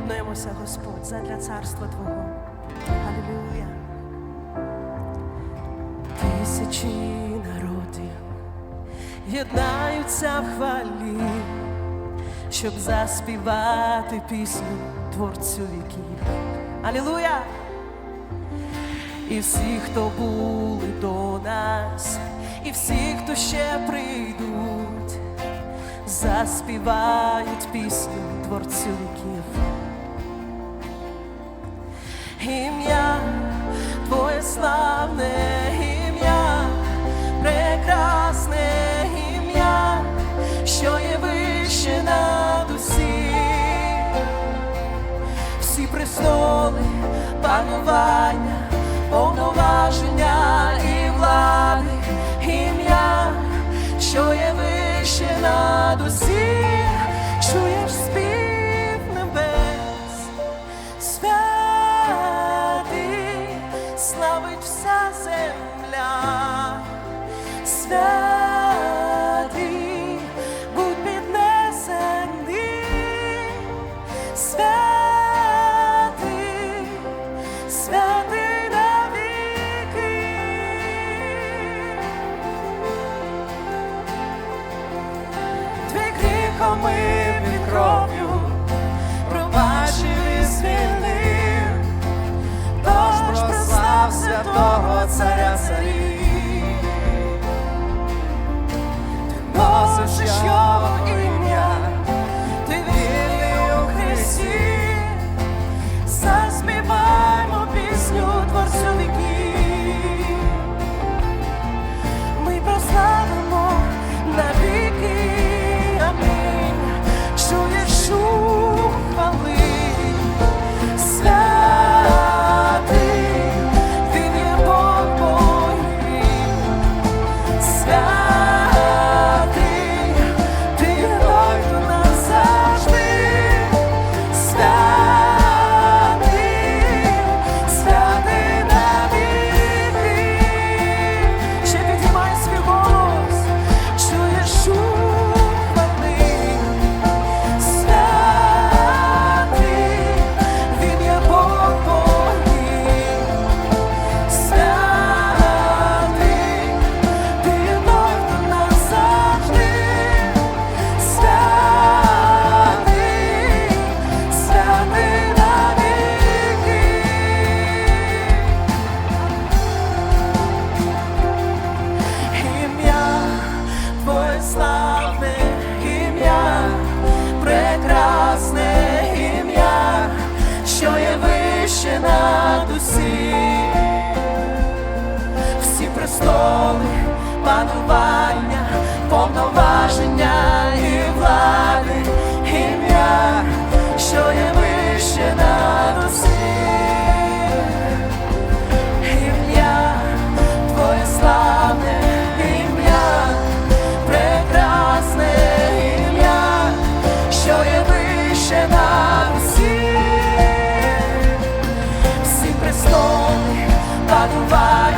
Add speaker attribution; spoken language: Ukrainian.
Speaker 1: Об'єднуємося, Господь, задля царства Твого. Алілуя. Тисячі народів єднаються в хвалі, щоб заспівати пісню творцю віків. Алілуя! І всі, хто були до нас, і всі, хто ще прийдуть, заспівають пісню творцю віків. Ім'я Твоє славне ім'я, прекрасне ім'я, що є вище над усіх всі престоли, панування, повноваження і влади, ім'я, що є вище над усіх, чуєш спів омив від кров'ю, пробачив і звільнив, тож святого царя царів. Ти носиш його престоли, панування, повноваження і влади, ім'я, що є вище над усіх. Ім'я Твоє ім'я, прекрасне ім'я, що є вище над усіх. Всі престоли, панування,